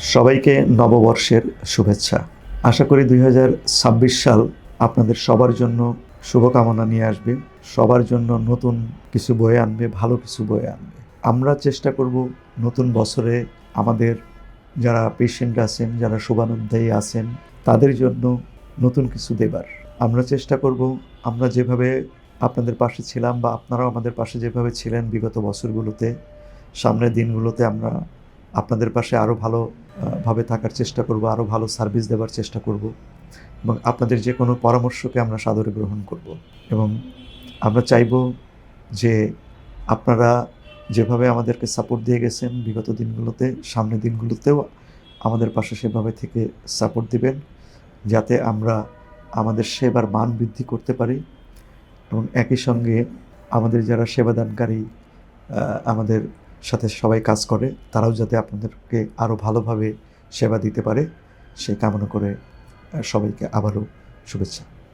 সবাইকে নববর্ষের শুভেচ্ছা। আশা করি দুই হাজার ছাব্বিশ সাল আপনাদের সবার জন্য শুভকামনা নিয়ে আসবে, সবার জন্য নতুন কিছু বয়ে আনবে, ভালো কিছু বয়ে আনবে। আমরা চেষ্টা করব নতুন বছরে আমাদের যারা পেশেন্ট আছেন, যারা শুভানুধ্যায়ী আছেন, তাদের জন্য নতুন কিছু দেবার। আমরা চেষ্টা করব আমরা যেভাবে আপনাদের পাশে ছিলাম বা আপনারাও আমাদের পাশে যেভাবে ছিলেন বিগত বছরগুলোতে, সামনের দিনগুলোতে আমরা আপনাদের পাশে আরও ভালো ভাবে থাকার চেষ্টা করব আরও ভালো সার্ভিস দেওয়ার চেষ্টা করব এবং আপনাদের যে কোনো পরামর্শকে আমরা সাদরে গ্রহণ করব এবং আমরা চাইব যে আপনারা যেভাবে আমাদেরকে সাপোর্ট দিয়ে গেছেন বিগত দিনগুলোতে, সামনের দিনগুলোতেও আমাদের পাশে সেভাবে থেকে সাপোর্ট দিবেন যাতে আমরা আমাদের সেবার মান বৃদ্ধি করতে পারি এবং একই সঙ্গে আমাদের যারা সেবাদানকারী আমাদের সাথে সবাই কাজ করে, তারাও যাতে আপনাদেরকে আরও ভালোভাবে সেবা দিতে পারে সেই কামনা করে সবাইকে আবারও শুভেচ্ছা।